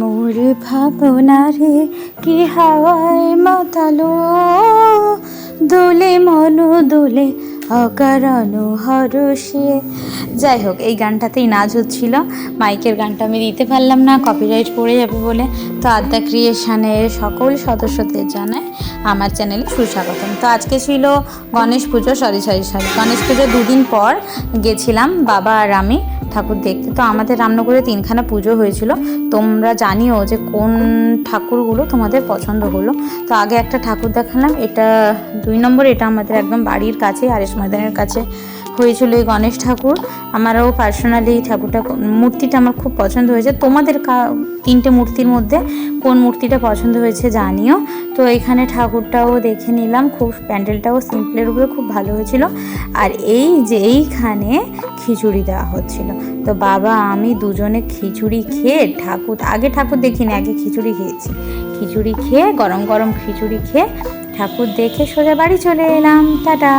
মোর ভাবনারে কি হাওয়ায় মাতালো? দোলে মন দোলে অকারণ হরষে যাই হোক, এই গানটাতেই নাচ হচ্ছিল। মাইকের গানটা আমি দিতে পারলাম না কপিরাইট পড়ে যাবে বলে। তো আদ্যা ক্রিয়েশনের সকল সদস্যদের জানায় আমার চ্যানেলে সুস্বাগতম। তো আজকে ছিল গণেশ পুজো সরি সরি সরি গণেশ পুজো দুদিন পর গেছিলাম, বাবা আর আমি। ঠাকুর দেখতে। তো আমাদের রামনগরে তিনখানা পুজো হয়েছিল। তোমরা জানিও যে কোন ঠাকুরগুলো তোমাদের পছন্দ হলো। তো আগে একটা ঠাকুর দেখালাম। এটা দুই নম্বর, এটা আমাদের একদম বাড়ির কাছে আরেস ময়দানের কাছে হয়েছিল এই গণেশ ঠাকুর। আমারও পার্সোনালি ঠাকুরটা মূর্তিটা আমার খুব পছন্দ হয়েছে। তোমাদের কা- তিনটে মূর্তির মধ্যে কোন মূর্তিটা পছন্দ হয়েছে জানিও। তো এখানে ঠাকুরটাও দেখে নিলাম। খুব প্যান্ডেলটাও সিম্পলের উপরে খুব ভালো হয়েছিল। আর এই যে এইখানে খিচুড়ি দেওয়া হচ্ছিল। তো বাবা, আমি দুজনে খিচুড়ি খেয়ে ঠাকুর, আগে ঠাকুর দেখিনি, আগে খিচুড়ি খেয়েছি। খিচুড়ি খেয়ে, গরম গরম খিচুড়ি খেয়ে ঠাকুর দেখে সোজা বাড়ি চলে এলাম। টাটা।